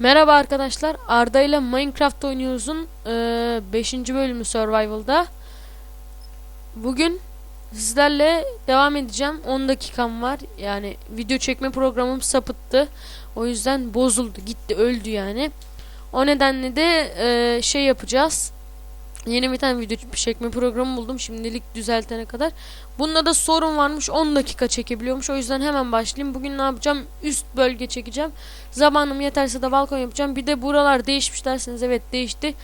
Merhaba arkadaşlar. Arda ile Minecraft oynuyoruz'un 5. bölümü Survival'da. Bugün sizlerle devam edeceğim. 10 dakikam var. Yani video çekme programım sapıttı. O yüzden bozuldu, gitti, öldü yani. O nedenle de e, şey yapacağız. Yeni bir tane video çekme programı buldum. Şimdilik düzeltene kadar. Bunda da sorun varmış. 10 dakika çekebiliyormuş. O yüzden hemen başlayayım. Bugün ne yapacağım? Üst bölge çekeceğim. Zamanım yeterse de balkon yapacağım. Bir de buralar değişmiş derseniz evet değişti.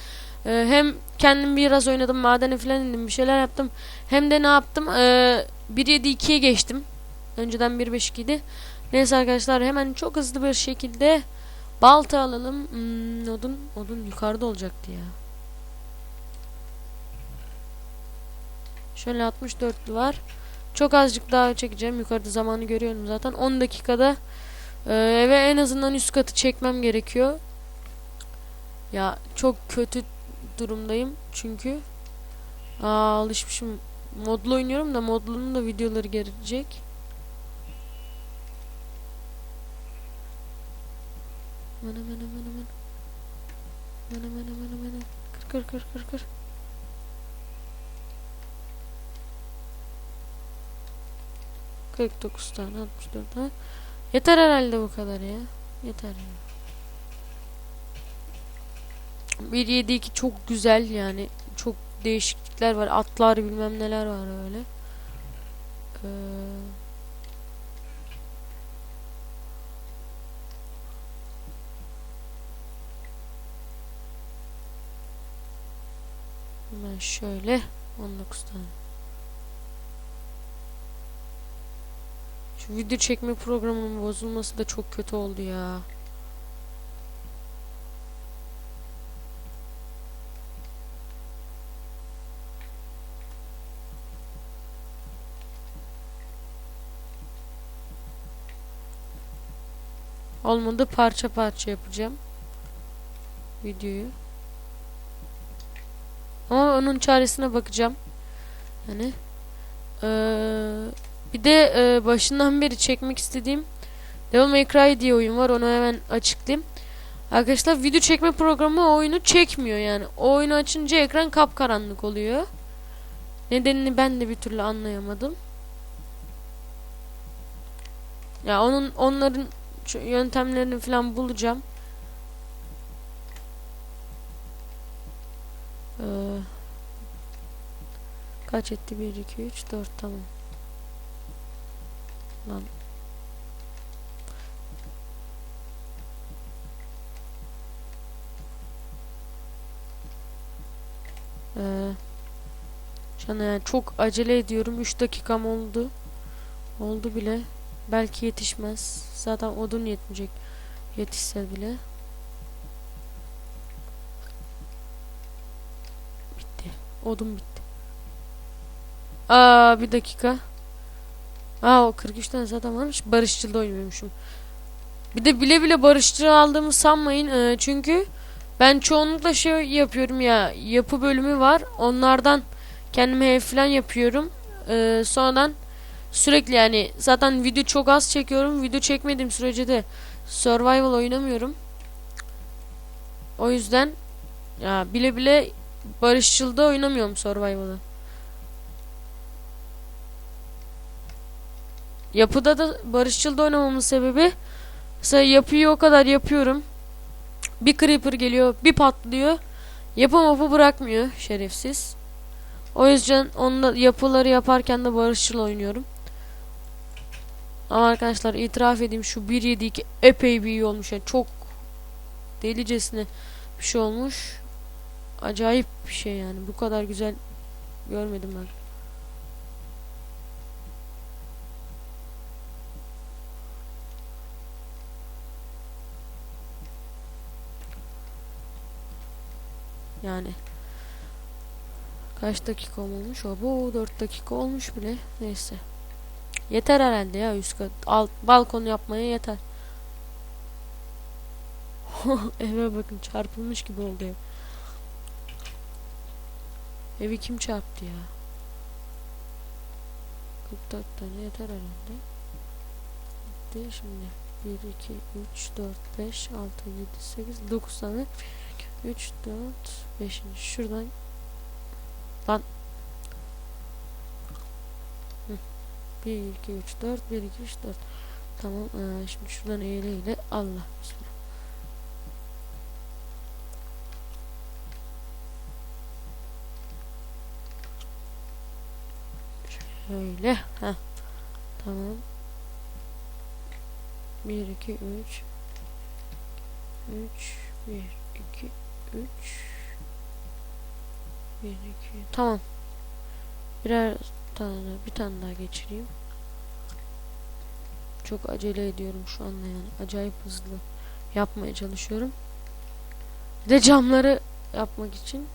Ee, hem kendim biraz oynadım. Madene falan indim. Bir şeyler yaptım. Hem de ne yaptım? Ee, 1.7.2'ye geçtim. Önceden 1.5.2 idi. Neyse arkadaşlar hemen çok hızlı bir şekilde balta alalım. Hmm, odun, odun yukarıda olacaktı ya. Şöyle 64'lü var. Çok azıcık daha çekeceğim. Yukarıda zamanı görüyorum zaten. 10 dakikada e, eve en azından üst katı çekmem gerekiyor. Ya çok kötü durumdayım çünkü Aa, alışmışım. Modlu oynuyorum da modlunun da videoları gelecek. Mana mana mana mana. Mana mana mana mana. Kır kır kır kır kır. Kırk dokuz tane altmış dört tane. Yeter herhalde bu kadar ya. Yeter ya. 1.7.2 çok güzel yani. Çok değişiklikler var. Atlar bilmem neler var öyle. Ee, hemen şöyle 19 tane. Şu video çekme programının bozulması da çok kötü oldu ya. Olmadı parça parça yapacağım. Videoyu. Ama onun çaresine bakacağım. Yani eee bir de e, başından beri çekmek istediğim Devil May Cry diye oyun var. Onu hemen açıklayayım. Arkadaşlar video çekme programı oyunu çekmiyor yani. O oyunu açınca ekran kapkaranlık oluyor. Nedenini ben de bir türlü anlayamadım. Ya onun onların yöntemlerini falan bulacağım. Ee, kaç etti? 1 2 3 4 tamam. Lan. Ee, şu an yani çok acele ediyorum. 3 dakikam oldu. Oldu bile. Belki yetişmez. Zaten odun yetmeyecek. Yetişse bile. Bitti. Odun bitti. Aa bir dakika. Aa o 43 tane zaten varmış. Barışçıl'da oynuyormuşum. Bir de bile bile barışçıl aldığımı sanmayın. Ee, çünkü ben çoğunlukla şey yapıyorum ya. Yapı bölümü var. Onlardan kendime ev falan yapıyorum. Ee, sonradan sürekli yani zaten video çok az çekiyorum. Video çekmediğim sürece de survival oynamıyorum. O yüzden ya bile bile barışçılda oynamıyorum survival'ı. Yapıda da barışçıl da oynamamın sebebi mesela yapıyı o kadar yapıyorum. Bir creeper geliyor, bir patlıyor. Yapı mapı bırakmıyor şerefsiz. O yüzden onunla yapıları yaparken de barışçıl oynuyorum. Ama arkadaşlar itiraf edeyim şu 1.7.2 epey bir iyi olmuş. Yani çok delicesine bir şey olmuş. Acayip bir şey yani. Bu kadar güzel görmedim ben. Yani. Kaç dakika olmuş? O bu 4 dakika olmuş bile. Neyse. Yeter herhalde ya üst kat. Alt balkon yapmaya yeter. Eve bakın çarpılmış gibi oldu ev. Evi kim çarptı ya? 44 tane yeter herhalde. Bitti şimdi 1, 2, 3, 4, 5, 6, 7, 8, 9 tane. 3, 4, 5. Şuradan. Lan. Hı. 1, 2, 3, 4, 1, 2, 3, 4. Tamam. Ee, şimdi şuradan eğile eğile. Allah. Bismillah. Şöyle. Heh. Tamam. 1 2 3 3 1 2 3 1 2 Tamam. Birer tane bir tane daha geçireyim. Çok acele ediyorum şu anda yani. Acayip hızlı yapmaya çalışıyorum. Bir de camları yapmak için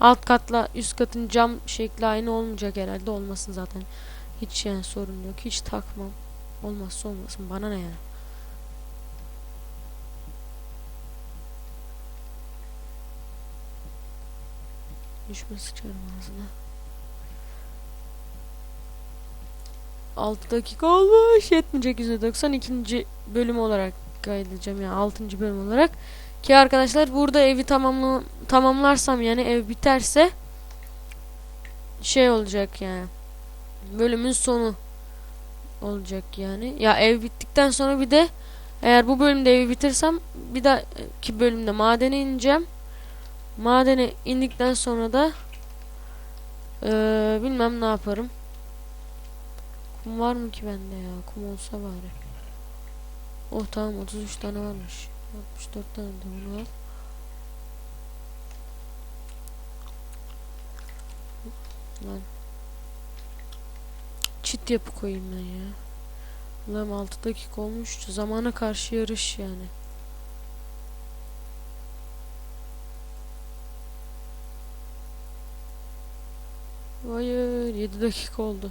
Alt katla üst katın cam şekli aynı olmayacak herhalde olmasın zaten. Hiç yani sorun yok. Hiç takmam. Olmazsa olmasın. Bana ne yani. Düşme sıçarım ağzına. 6 dakika olmuş. Yetmeyecek %92. bölüm olarak kaydedeceğim yani 6. bölüm olarak. Ki arkadaşlar burada evi tamamla tamamlarsam yani ev biterse şey olacak yani. Bölümün sonu olacak yani. Ya ev bittikten sonra bir de eğer bu bölümde evi bitirsem bir dahaki bölümde madene ineceğim. Madene indikten sonra da ee, bilmem ne yaparım. Kum var mı ki bende ya? Kum olsa bari. Oh tamam 33 tane varmış. 64 tane de bunu al. Lan. Çit yapı koyayım ben ya. Ulan 6 dakika olmuş. Zamana karşı yarış yani. Hayır 7 dakika oldu.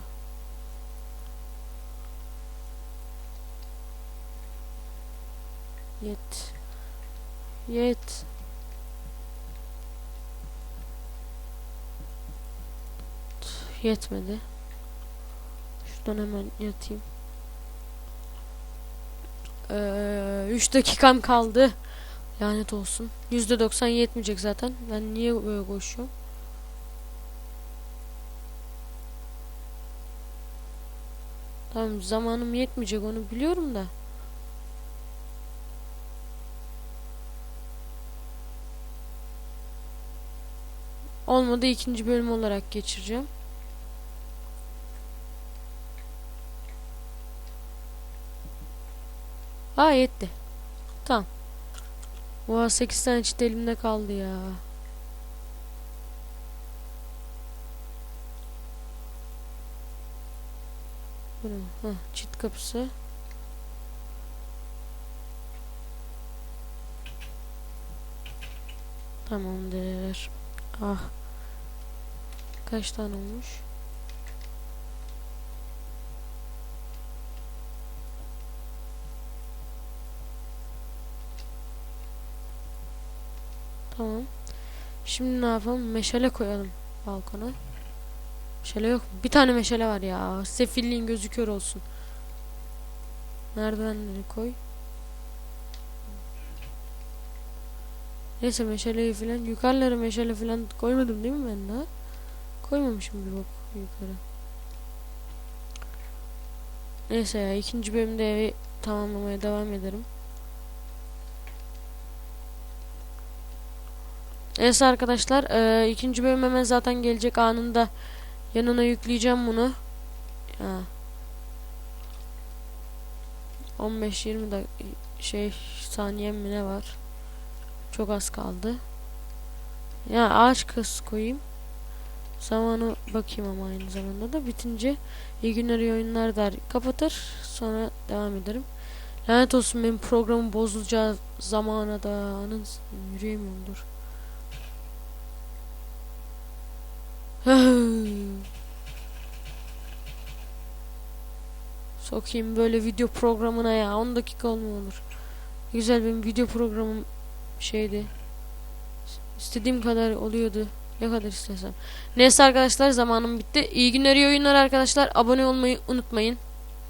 Yet. Yet. Yetmedi. Şuradan hemen yatayım. Ee, 3 dakikam kaldı. Lanet olsun. %90 yetmeyecek zaten. Ben niye böyle koşuyorum? Tamam zamanım yetmeyecek onu biliyorum da. Olmadı ikinci bölüm olarak geçireceğim. Aa yetti. Tamam. Oha 8 tane çit elimde kaldı ya. Heh, çit kapısı. Tamamdır. Ah. Kaç tane olmuş? Tamam. Şimdi ne yapalım? Meşale koyalım balkona. Meşale yok. Bir tane meşale var ya. Sefilliğin gözü kör olsun. Merdivenleri koy. Neyse meşaleyi falan yukarılara meşale falan koymadım değil mi ben daha? Koymamışım bir bak yukarı. Neyse ya ikinci bölümde evi tamamlamaya devam ederim. Neyse arkadaşlar e, ikinci bölüm hemen zaten gelecek anında yanına yükleyeceğim bunu. Ya. 15-20 dakika şey saniyem mi ne var? Çok az kaldı. Ya ağaç kız koyayım. Zamanı bakayım ama aynı zamanda da bitince iyi günler iyi oyunlar der kapatır sonra devam ederim. Lanet olsun benim programım bozulacağı zamana da anın yürüyemiyorum dur. Sokayım böyle video programına ya 10 dakika olmuyor olur. Güzel benim video programım şeydi. İstediğim kadar oluyordu. Ne kadar istiyorsam. Neyse arkadaşlar zamanım bitti. İyi günler iyi oyunlar arkadaşlar. Abone olmayı unutmayın.